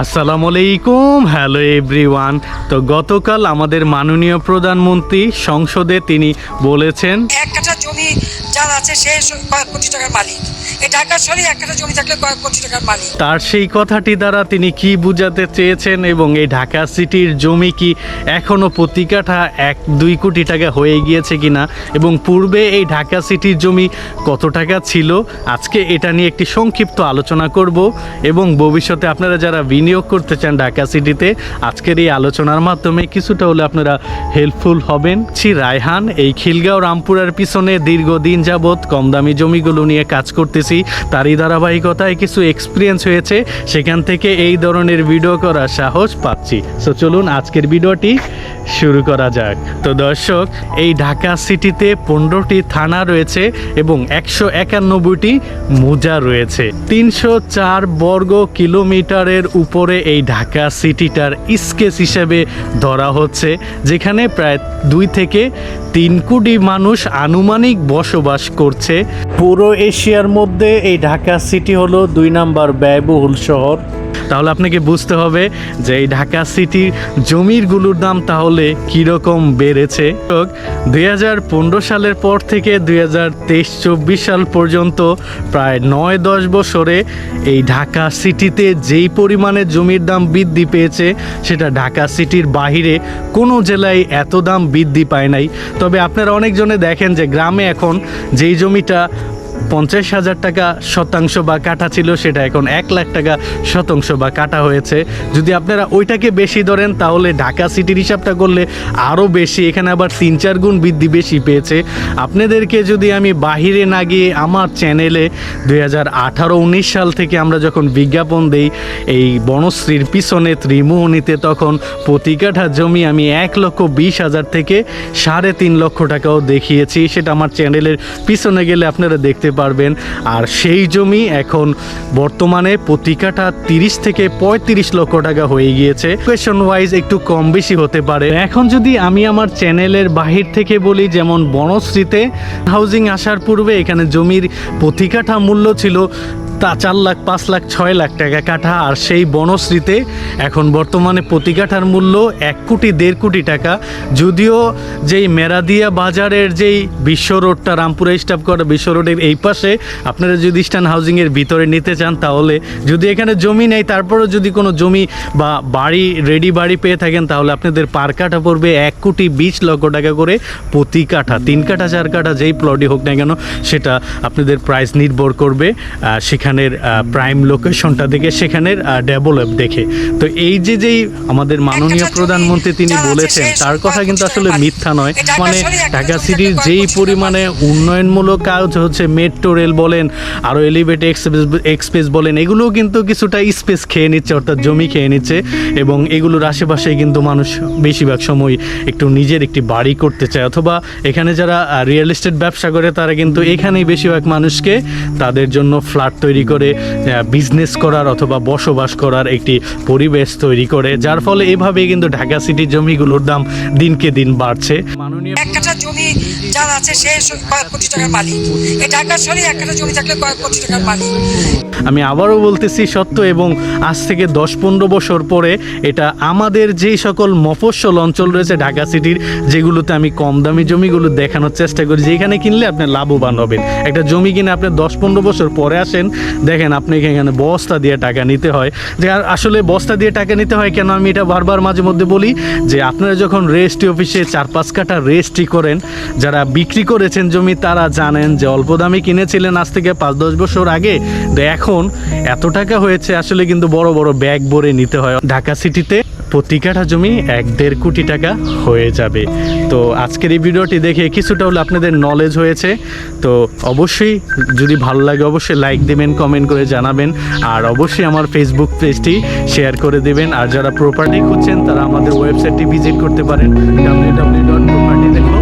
আসসালামু আলাইকুম, hello everyone. তো গতকাল আমাদের মাননীয় প্রধানমন্ত্রী সংসদে তিনি বলেছেন, এক কাঠা জমি যার আছে সে কয়েক কোটি টাকার মালিক। এই ঢাকা জমি থাকলে কয়েক কোটি টাকার মালিক। তার সেই কথাটি দ্বারা তিনি কি বুঝাতে চেয়েছেন এবং এই ঢাকা সিটির জমি কি এখনও প্রতি কাঠা এক দুই কোটি টাকা হয়ে গিয়েছে কিনা? এবং পূর্বে এই ঢাকা সিটির জমি কত টাকা ছিল? আজকে এটা নিয়ে একটি সংক্ষিপ্ত আলোচনা করব এবং ভবিষ্যতে আপনারা যারা বিনিয়োগ করতে চান ঢাকা সিটিতে, আজকের এই আলোচনার মাধ্যমে কিছুটা হলে আপনারা হেল্পফুল হবেন। ছি রায়হান, এই খিলগাঁও রামপুরার পিছনে দীর্ঘদিন যাবৎ কম দামি জমিগুলো নিয়ে কাজ করতেছি। তারই ধারাবাহিকতায় কিছু এক্সপিরিয়েন্স হয়েছে, সেখান থেকে এই ধরনের ভিডিও করার সাহস পাচ্ছি। সো চলুন আজকের ভিডিওটি শুরু করা যাক। তো দর্শক, এই ঢাকা সিটিতে পনেরোটি থানা রয়েছে এবং একশো একানব্বইটি মোজা রয়েছে। তিনশো চার বর্গ কিলোমিটারের উপরে এই ঢাকা সিটিটার স্কেচ হিসেবে ধরা হচ্ছে, যেখানে প্রায় দুই থেকে তিন কোটি মানুষ আনুমানিক বসবাস করছে। পুরো এশিয়ার মধ্যে এই ঢাকা সিটি হলো দুই নাম্বার ব্যয়বহুল শহর। তাহলে আপনাকে বুঝতে হবে যে এই ঢাকা সিটির জমিরগুলোর দাম তাহলে কীরকম বেড়েছে। দুই হাজার পনেরো সালের পর থেকে দুই হাজার তেইশ সাল পর্যন্ত প্রায় নয় দশ বছরে এই ঢাকা সিটিতে যেই পরিমাণে জমির দাম বৃদ্ধি পেয়েছে, সেটা ঢাকা সিটির বাহিরে কোনো জেলায় এত দাম বৃদ্ধি পায় নাই। তবে আপনারা অনেকজনে দেখেন যে গ্রামে এখন যেই জমিটা পঞ্চাশ হাজার টাকা শতাংশ বা কাটা ছিল, সেটা এখন এক লাখ টাকা শতাংশ বা কাটা হয়েছে। যদি আপনারা ওইটাকে বেশি ধরেন, তাহলে ঢাকা সিটির হিসাবটা করলে আরও বেশি, এখানে আবার তিন চার গুণ বৃদ্ধি বেশি পেয়েছে। আপনাদেরকে যদি আমি বাহিরে না গিয়ে আমার চ্যানেলে দুই হাজার আঠারো, উনিশ সাল থেকে আমরা যখন বিজ্ঞাপন দেই, এই বনশ্রীর পিছনে ত্রিমোহনীতে তখন প্রতি কাঠা জমি আমি এক লক্ষ বিশ হাজার থেকে সাড়ে তিন লক্ষ টাকাও দেখিয়েছি। সেটা আমার চ্যানেলের পিছনে গেলে আপনারা দেখতে পারবেন। আর সেই জমি এখন বর্তমানে কাঠা তিরিশ থেকে পঁয়ত্রিশ লক্ষ টাকা হয়ে গিয়েছে। কোয়েশন ওয়াইজ একটু কম বেশি হতে পারে। এখন যদি আমি আমার চ্যানেলের বাহির থেকে বলি, যেমন বনশ্রীতে হাউজিং আসার পূর্বে এখানে জমির প্রতি কাঠা মূল্য ছিল তা চার লাখ, পাঁচ লাখ, ছয় লাখ টাকা কাঠা। আর সেই বনশ্রীতে এখন বর্তমানে প্রতি কাঠার মূল্য এক কোটি, দেড় কোটি টাকা। যদিও যেই মেরাদিয়া বাজারের যেই বিশ্ব রোডটা, রামপুরা স্টাফ করা বিশ্ব রোডের এই পাশে আপনারা যদি ইস্টার্ন হাউজিংয়ের ভিতরে নিতে চান তাহলে যদি এখানে জমি নেই তারপরেও যদি কোনো জমি বা বাড়ি রেডি বাড়ি পেয়ে থাকেন তাহলে আপনাদের পার কাঠা পড়বে এক কোটি বিশ লক্ষ টাকা করে প্রতি কাঠা তিন কাঠা চার কাঠা যেই প্লটই হোক না কেন সেটা আপনাদের প্রাইস নির্ভর করবে সেখানের প্রাইম লোকেশনটা দেখে সেখানের ডেভেলপ দেখে। তো এই যে যেই আমাদের মাননীয় প্রধানমন্ত্রী তিনি বলেছেন তার কথা কিন্তু আসলে মিথ্যা নয়। মানে ঢাকা সিটির যেই পরিমাণে উন্নয়নমূলক কাজ হচ্ছে মেট্রো রেল বলেন আরও এলিভেট এক্সপ্রেস এক্সপ্রেস বলেন, এগুলোও কিন্তু কিছুটা স্পেস খেয়ে নিচ্ছে, অর্থাৎ জমি খেয়ে নিচ্ছে এবং এগুলোর আশেপাশে কিন্তু মানুষ বেশিরভাগ সময় একটু নিজের একটি বাড়ি করতে চায় অথবা এখানে যারা রিয়েল এস্টেট ব্যবসা করে তারা কিন্তু এখানেই বেশিরভাগ মানুষকে তাদের জন্য ফ্ল্যাট তৈরি করে বিজনেস করার অথবা বসবাস করার একটি পরিবেশ তৈরি করে, যার ফলে এভাবেই কিন্তু ঢাকা সিটির জমিগুলোর দাম দিনকে দিন বাড়ছে। মাননীয় আছে, সে কয়েক কোটি টাকার মালিক। এই ঢাকা শহরে এক জমি থাকলে কয়েক কোটি টাকার মালিক। আমি আবারও বলতেছি, সত্য এবং আজ থেকে দশ পনেরো বছর পরে এটা আমাদের যেই সকল মফস্বল অঞ্চল রয়েছে ঢাকা সিটির, যেগুলোতে আমি কম দামি জমিগুলো দেখানোর চেষ্টা করি যেখানে কিনলে আপনি লাভবান হবেন। একটা জমি কিনে আপনি দশ পনেরো বছর পরে আসেন, দেখেন আপনাকে এখানে বস্তা দিয়ে টাকা নিতে হয়। যে আসলে বস্তা দিয়ে টাকা নিতে হয় কেন? আমি এটা বারবার মাঝে মধ্যে বলি যে, আপনারা যখন রেজিস্ট্রি অফিসে চার পাঁচ কাঠা রেজিস্ট্রি করেন, যারা বিক্রি করেছেন জমি, তারা জানেন যে অল্প দামে কিনেছিলেন আজ থেকে পাঁচ, দশ বছর আগে। এখন এত টাকা হয়েছে, আসলে কিন্তু বড় বড় ব্যাগ ভরে নিতে হয়। ঢাকা সিটিতে প্রতি কাঠা জমি এক দেড় কোটি টাকা হয়ে যাবে। তো আজকের এই ভিডিওটি দেখে কিছুটা হলে আপনাদের নলেজ হয়েছে। তো অবশ্যই যদি ভালো লাগে, অবশ্যই লাইক দেবেন কমেন্ট করে জানাবেন। আর অবশ্যই আমার ফেসবুক পেজটি শেয়ার করে দেবেন। আর যারা প্রপার্টি খুঁজছেন, তারা আমাদের ওয়েবসাইটটি ভিজিট করতে পারেন। ডাব্লিউ ডাব্লিউ ডট প্রপার্টি দেখো।